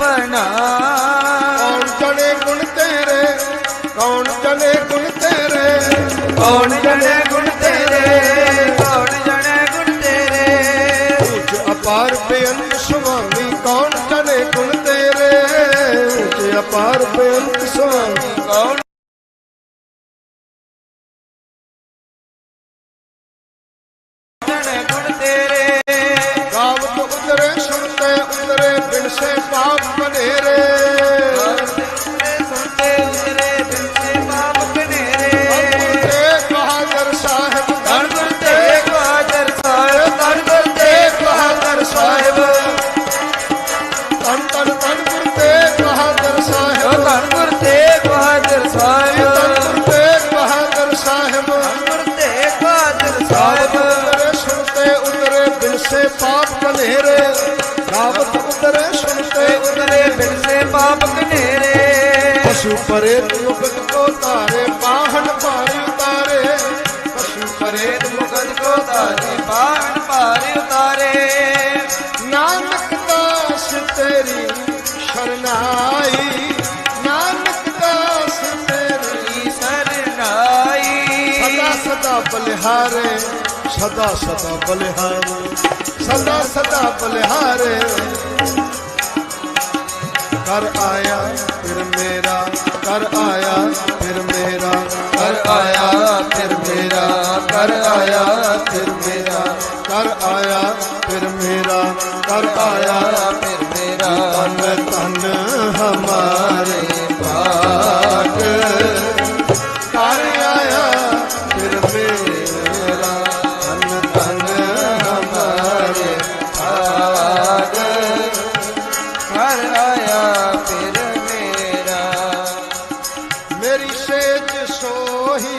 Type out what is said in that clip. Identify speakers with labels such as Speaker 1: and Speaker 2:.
Speaker 1: ਬਣਾ?
Speaker 2: ਕੌਣ ਜਣੇ ਗੁਣ ਤੇਰੇ? ਕੌਣ ਜਣੇ ਗੁਣ ਤੇਰੇ?
Speaker 1: ਕੌਣ ਜਣੇ ਗੁਣ ਤੇਰੇ? ਕੌਣ ਜਣੇ ਗੁਣ ਤੇਰੇ?
Speaker 2: ਉੱਚ ਅਪਾਰ ਬੇਅੰਤ ਸੁਆਮੀ ਕੌਣ ਜਣੇ ਗੁਣ ਤੇਰੇ? ਉੱਚ ਅਪਾਰ ਬੇਅੰਤ ਸੁਆਮੀ
Speaker 1: ਕੌਣ ਜਣੇ ਗੁਣ ਤੇਰੇ?
Speaker 2: ਗਾਵਤ ਉਤਰੇ ਸੁਣਤੇ ਉਤਰੇ ਸੇ ਪਾਪ ਬਨੇਰੇ। ਬਹਾਦਰ ਸਾਹਿਬ
Speaker 1: ਧੰਨ ਗੁਰ ਬਹਾਦਰ ਸਾਹਿਬ। ਧੰਨ ਗੁਰ ਬਹਾਦਰ ਸਾਹਿਬ।
Speaker 2: ਤਨ ਤਨ ਤਨ ਬਹਾਦਰ ਸਾਹਿਬ।
Speaker 1: ਧੰਨ ਗੁਰ ਬਹਾਦਰ ਸਾਹਿਬ
Speaker 2: ਤਨ ਗੁਰ ਬਹਾਦਰ ਸਾਹਿਬ।
Speaker 1: ਧੰਨ ਗੁਰ ਬਹਾਦਰ ਸਾਹਿਬ।
Speaker 2: ਉਤਰੇ ਸੁਣਤੇ ਉਤਰੇ ਬਿਨ ਸੇ ਪਾਪ ਬਨੇਰੇ। ਗਾਵਤ ਉਤਰੇ ਸੁਣਤੇ
Speaker 1: ਉਤਰੇ ਬਿਨ ਸੇ ਪਾਪ ਕਨੇਰੇ
Speaker 2: ਪਸ਼ੂ ਪਰੇ ਮੁਕਤ ਕੋ ਤਾਰੇ ਬਾਹਨ ਭਾਰੀ ਉਤਾਰੇ। ਪਸ਼ੂ ਪਰੇ
Speaker 1: ਮੁਕਤ ਕੋ ਤਾਰੇ ਬਾਣ ਭਾਰੇ ਉਤਾਰੇ।
Speaker 2: ਨਾਨਕ ਦਾਸ ਤੇਰੀ ਸ਼ਰਨਾਈ ਨਾਨਕ ਦਾਸ ਤੇਰੀ
Speaker 1: ਸਰਨਾਈ।
Speaker 2: ਸਦਾ ਸਦਾ ਬਲਿਹਾਰੇ ਸਦਾ ਸਦਾ ਬਲਿਹਾਰੇ ਸਦਾ ਸਦਾ ਬਲਿਹਾਰੇ। ਫਿਰ ਮੇਰਾ ਕਰ ਆਇਆ, ਫਿਰ ਮੇਰਾ
Speaker 1: ਕਰ ਆਇਆ, ਫਿਰ ਮੇਰਾ ਕਰ ਆਇਆ, ਫਿਰ ਮੇਰਾ
Speaker 2: ਕਰ ਆਇਆ, ਫਿਰ ਮੇਰਾ ਕਰ ਆਇਆ।
Speaker 1: ਫਿਰ ਮੇਰਾ
Speaker 2: ਤਨ ਤਨ ਹਮਾਰੇ
Speaker 1: ਭਾਗ।
Speaker 2: ਕਰ ਆਇਆ, ਫਿਰ ਮੇਰਾ ਤਨ ਤਨ ਹਮਾਰੇ
Speaker 1: ਭਾਗ। ਕਰ ਆਇਆ, ਫਿਰ
Speaker 2: ਮੇਰੀ ਸੇਜ ਸੋਹੀ